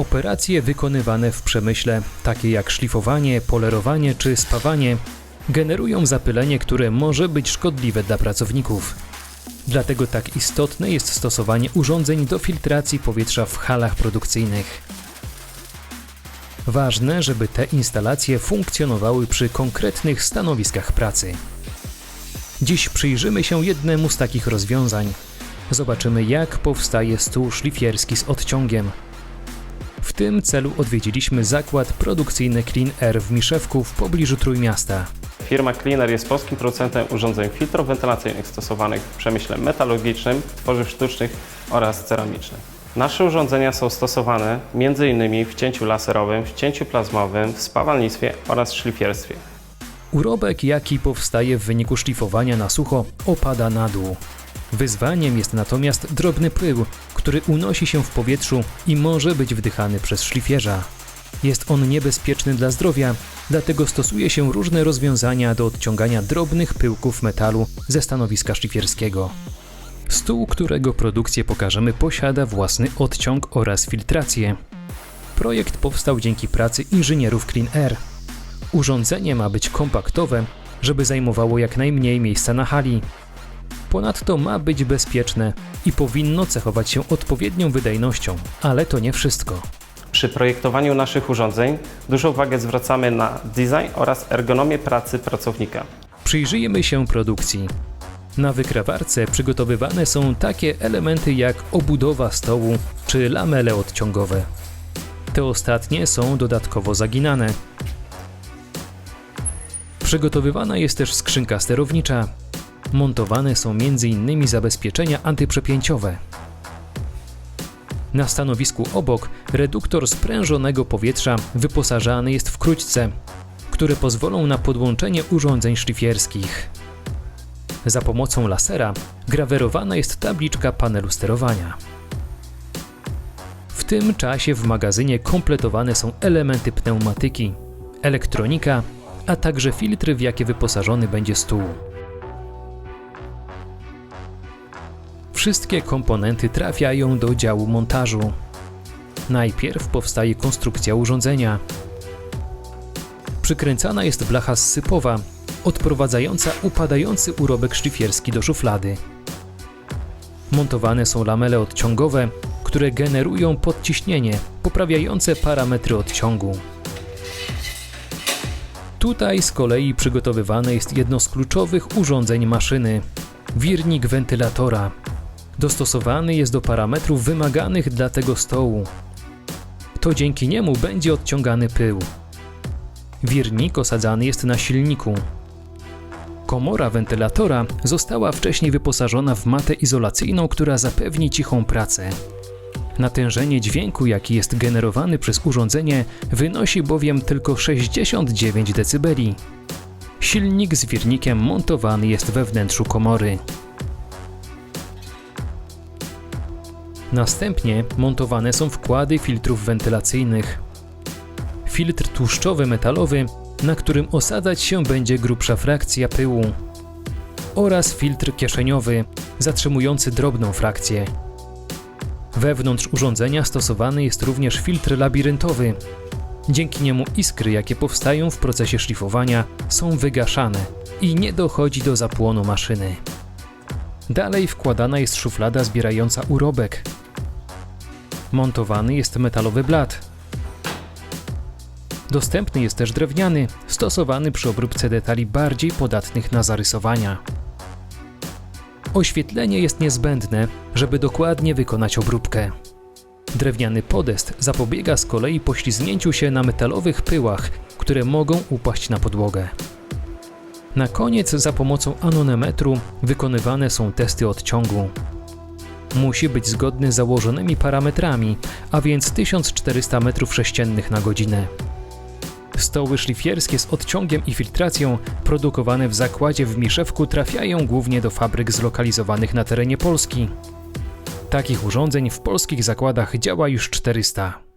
Operacje wykonywane w przemyśle, takie jak szlifowanie, polerowanie czy spawanie, generują zapylenie, które może być szkodliwe dla pracowników. Dlatego tak istotne jest stosowanie urządzeń do filtracji powietrza w halach produkcyjnych. Ważne, żeby te instalacje funkcjonowały przy konkretnych stanowiskach pracy. Dziś przyjrzymy się jednemu z takich rozwiązań. Zobaczymy, jak powstaje stół szlifierski z odciągiem. W tym celu odwiedziliśmy zakład produkcyjny Clean Air w Miszewku w pobliżu Trójmiasta. Firma Cleaner jest polskim producentem urządzeń filtrowentylacyjnych stosowanych w przemyśle metalogicznym, tworzyw sztucznych oraz ceramicznych. Nasze urządzenia są stosowane m.in. w cięciu laserowym, w cięciu plazmowym, w spawalnictwie oraz szlifierstwie. Urobek, jaki powstaje w wyniku szlifowania na sucho, opada na dół. Wyzwaniem jest natomiast drobny pył, który unosi się w powietrzu i może być wdychany przez szlifierza. Jest on niebezpieczny dla zdrowia, dlatego stosuje się różne rozwiązania do odciągania drobnych pyłków metalu ze stanowiska szlifierskiego. Stół, którego produkcję pokażemy, posiada własny odciąg oraz filtrację. Projekt powstał dzięki pracy inżynierów Clean Air. Urządzenie ma być kompaktowe, żeby zajmowało jak najmniej miejsca na hali. Ponadto ma być bezpieczne i powinno cechować się odpowiednią wydajnością, ale to nie wszystko. Przy projektowaniu naszych urządzeń dużą uwagę zwracamy na design oraz ergonomię pracy pracownika. Przyjrzyjmy się produkcji. Na wykrawarce przygotowywane są takie elementy jak obudowa stołu czy lamele odciągowe. Te ostatnie są dodatkowo zaginane. Przygotowywana jest też skrzynka sterownicza. Montowane są m.in. zabezpieczenia antyprzepięciowe. Na stanowisku obok reduktor sprężonego powietrza wyposażany jest w króćce, które pozwolą na podłączenie urządzeń szlifierskich. Za pomocą lasera grawerowana jest tabliczka panelu sterowania. W tym czasie w magazynie kompletowane są elementy pneumatyki, elektronika, a także filtry, w jakie wyposażony będzie stół. Wszystkie komponenty trafiają do działu montażu. Najpierw powstaje konstrukcja urządzenia. Przykręcana jest blacha zsypowa, odprowadzająca upadający urobek szlifierski do szuflady. Montowane są lamele odciągowe, które generują podciśnienie, poprawiające parametry odciągu. Tutaj z kolei przygotowywane jest jedno z kluczowych urządzeń maszyny wirnik wentylatora. Dostosowany jest do parametrów wymaganych dla tego stołu. To dzięki niemu będzie odciągany pył. Wirnik osadzany jest na silniku. Komora wentylatora została wcześniej wyposażona w matę izolacyjną, która zapewni cichą pracę. Natężenie dźwięku, jaki jest generowany przez urządzenie, wynosi bowiem tylko 69 dB. Silnik z wirnikiem montowany jest we wnętrzu komory. Następnie montowane są wkłady filtrów wentylacyjnych. Filtr tłuszczowy metalowy, na którym osadzać się będzie grubsza frakcja pyłu, oraz filtr kieszeniowy, zatrzymujący drobną frakcję. Wewnątrz urządzenia stosowany jest również filtr labiryntowy. Dzięki niemu iskry, jakie powstają w procesie szlifowania, są wygaszane i nie dochodzi do zapłonu maszyny. Dalej wkładana jest szuflada zbierająca urobek. Montowany jest metalowy blat. Dostępny jest też drewniany, stosowany przy obróbce detali bardziej podatnych na zarysowania. Oświetlenie jest niezbędne, żeby dokładnie wykonać obróbkę. Drewniany podest zapobiega z kolei poślizgnięciu się na metalowych pyłach, które mogą upaść na podłogę. Na koniec za pomocą anonemetru wykonywane są testy odciągu. Musi być zgodny z założonymi parametrami, a więc 1400 m3 na godzinę. Stoły szlifierskie z odciągiem i filtracją produkowane w zakładzie w Miszewku trafiają głównie do fabryk zlokalizowanych na terenie Polski. Takich urządzeń w polskich zakładach działa już 400.